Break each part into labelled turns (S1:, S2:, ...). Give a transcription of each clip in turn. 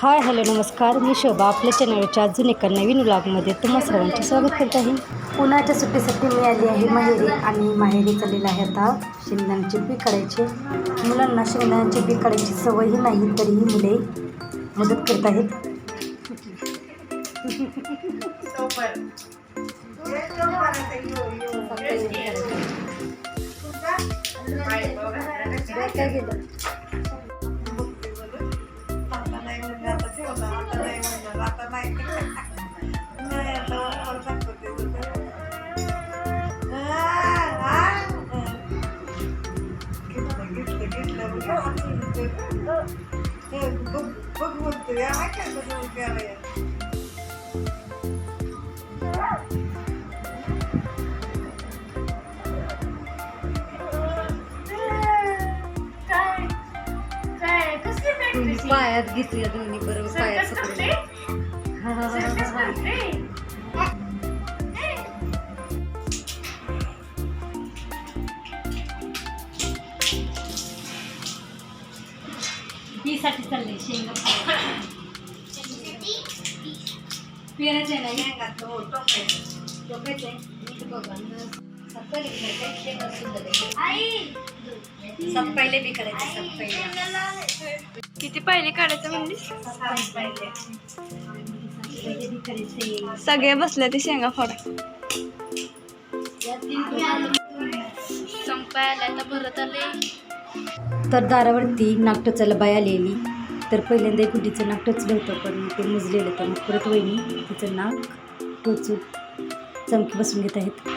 S1: Hi hello नमस्कार. मी शोभा आपल्या चॅनलच्या अजून एका नवीन व्लॉगमध्ये तुम्हा सर्वांचे स्वागत करत आहे. उन्हाळ्याच्या सुट्टीसाठी मी आली आहे माहेरी आणि माहेरी चाललेलं आहे आता शेंगदाण्याचे पीक काढायचे. मुलांना शेंगदाण्याचे पीक काढायची सवयही नाही तरीही मुले मदत करत आहेत. पायात घेतली दोन्ही बरोबर पायात साठी चाललंय शेंगा. पेरायचं आहे ना टोकायचं आहे. नीट बघा. न सपकायला घ्यायचं, शेंगा सुद्धा द्यायचं. सपकायला बी करायचं सपकायला
S2: किती पाहिले काढायचं म्हणजे सगळे बसले ते शेंगा फोडा. संपायला आता भरत आले.
S1: तर दारावरती नाक टोचायला बाय आलेली. तर पहिल्यांदा एक गुड्डीचं नाक टोचलं होतं पण ते मुजलेलं. तर मग परत वहिनी तिचं नाक टोचून चमकी बसून घेत आहेत.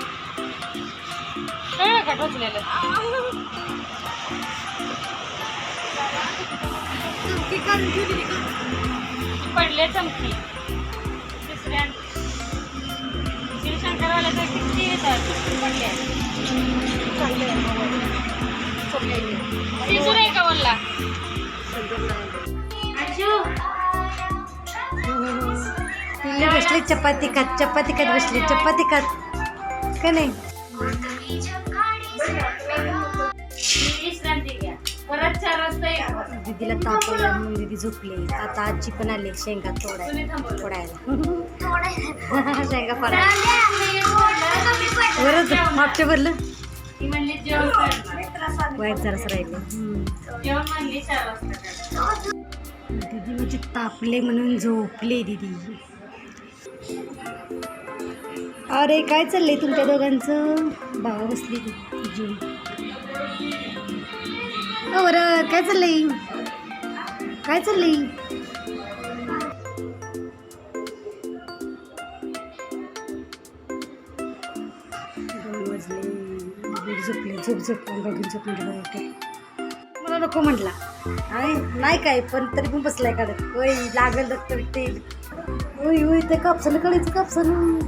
S2: पडले चमकी. दुसऱ्या शिवशंकरवाल्याचं किती येतात पडले. का
S1: बसली चपाती खात चपाती खात बसली चपाती खात. का नाही. दीदीला ताप आला म्हणून दीदी झोपली. आता आजी पण आली शेंगा तोडायला. फोडायला. शेंगा फोडायला. बरं मागच्या भरलं.
S2: ती म्हणली जेवण
S1: वाईट जरासं राहिलं हम्म. दीदी म्हणजे तापले म्हणून झोपले दीदी. अरे काय चाललंय तुमच्या दोघांचं? भावा बसली तुझी अरे काय चाललंय? काय चाललंय? झोप झोप बघून झोप म्हटलं ओके. मला नको म्हटला. आणि नाही काय पण तरी पण बसलाय काढत होय लागल दत्त ते होय होय ते कापसाला कळायचं कापसानं.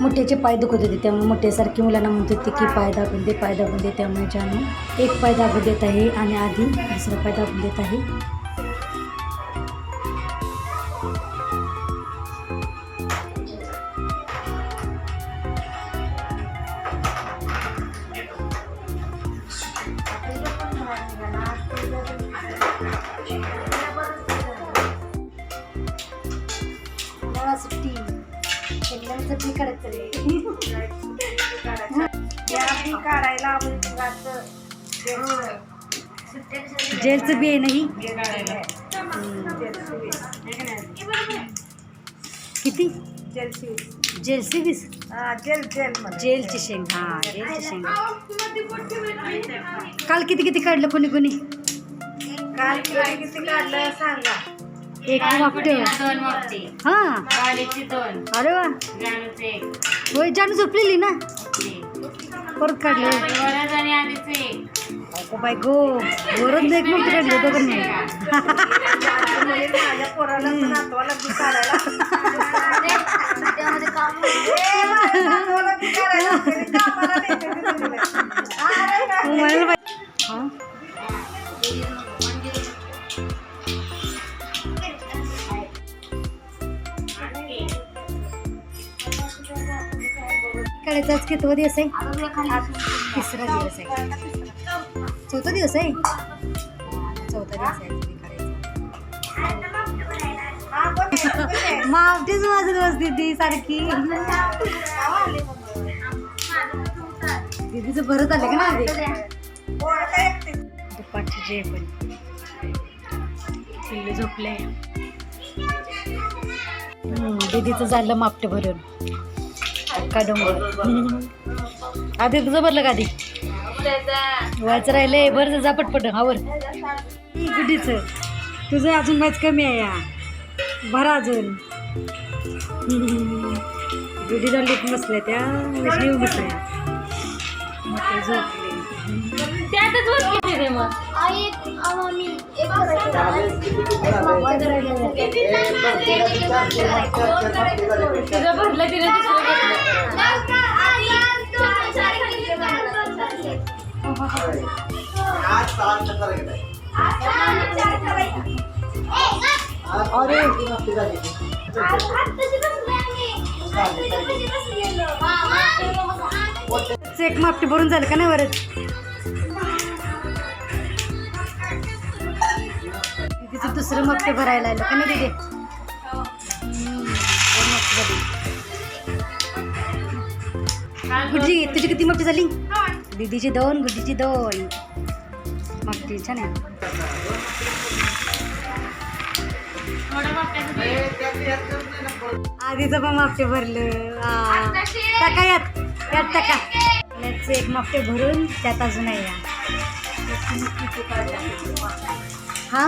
S1: मोठ्याचे पाय दुखत होते त्यामुळे मोठ्यासारखी मुलांना म्हणत होते की पाय दाबून दे पाय दाबून दे त्यामुळे जानू एक पाय दाबून देत आहे आणि आधी दुसरा पाय दाबून देत आहे. सुट्टी. काढायचं रे. जेलचं बी आहे नाही किती? जेलची वीस. जेलची शेंग. हा जेलची शेंग. काल किती किती काढलं? कोणी कोणी? एक
S2: दोन वाजते
S1: हा.
S2: दोन.
S1: अरे वा.
S2: जानूचे एक.
S1: होय जानू झोपलेली ना? परत काढलं
S2: वरच आणि आधीच एक.
S1: अगो बाय गो वरून एक मोठं काढलं दोघं नाही? मला काढायचं कितवा दिवस आहे? तिसरा दिवस आहे. चौथा दिवस आहे? चौथा दिवस आहे तुम्ही करायचं वाजत सारखी. दीदीचं भरत झालं का ना दुपारची जे पण. पिल्लू झोपले. दीदीचं झालं मापटे भरून. डोंगर? आधी तुझं भरलं का आधी? व्हायचं राहिले बरं जा पटपट आवर गुडीच. तुझं अजून व्हायचं कमी आहे या. भरा अजून. गुडी दंडीत बसल्या त्या विष्णू बसल्या
S2: भरलं तिने
S1: अरे चेक मापटी भरून झालं का नाही बरेच तिचं दुसरं मापटे भरायला आलं का नाही तिथे गुड्डी तुझी किती मापटी झाली? दीदीची दोन गुडीची दोन. मापटी छान आहे. आधीचं पण मापटे भरलं. आ. टाका यात यात टाका. याचे एक मापटे भरून त्यात अजून आहे या. हा?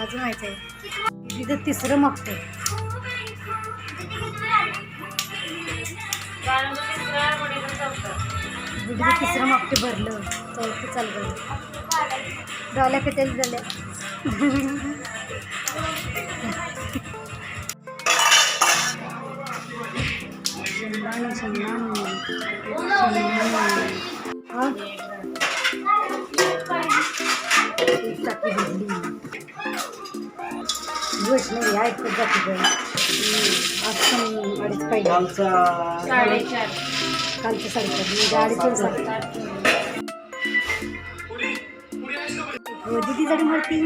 S1: अजून व्हायचं आहे तिथं तिसरं मापटे गुडीचं तिसरं मापटे भरलं. चौथं चाललं डॉल्या पेटेल झाल्या एक टाकी भरली दिवस नाही गं आज पण अडीच पाहिजे
S2: साडेचार
S1: कालचं साडेचार म्हणजे अडीच वाजता हो दिदी जडी मूर्ती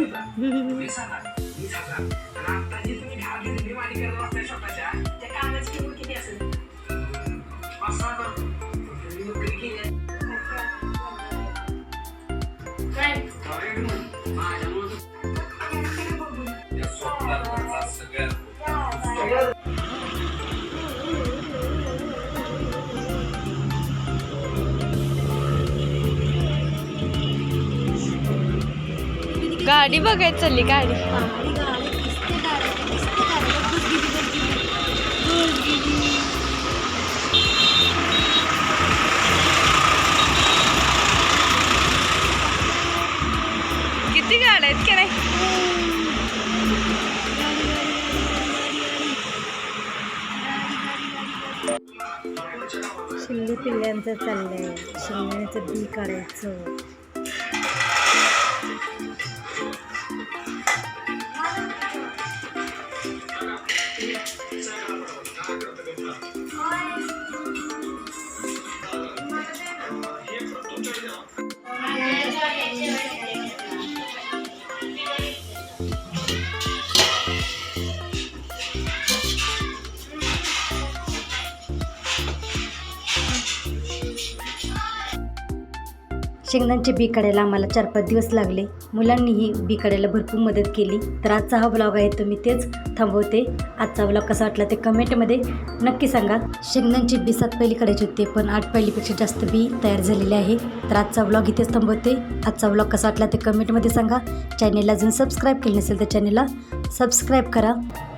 S2: काय
S3: गाडी बघायची चालली गाडी. किती गाड्या आहेत की नाही?
S1: शिल्ली पिल्ल्यांचं चाललंय. शिल्ल्यांचं बी काढायचं. शेंगदाण्याचे बी काढायला आम्हाला चार पाच दिवस लागले. मुलांनीही बी काढायला भरपूर मदत केली. तर आजचा हा ब्लॉग आहे तो मी तेच थांबवते. आजचा ब्लॉग कसा वाटला ते कमेंटमध्ये नक्की सांगा. शेंगदाणची बी सात पहिली काढायची होते पण आठ पहिलीपेक्षा जास्त बी तयार झालेले आहे. तर आजचा ब्लॉग इथेच थांबवते. आजचा ब्लॉग कसा वाटला ते कमेंटमध्ये सांगा. चॅनेलला अजून सबस्क्राईब केलं नसेल तर चॅनेलला सबस्क्राईब करा.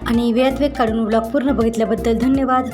S1: आणि वेळात वेळ काढून ब्लॉग पूर्ण बघितल्याबद्दल धन्यवाद.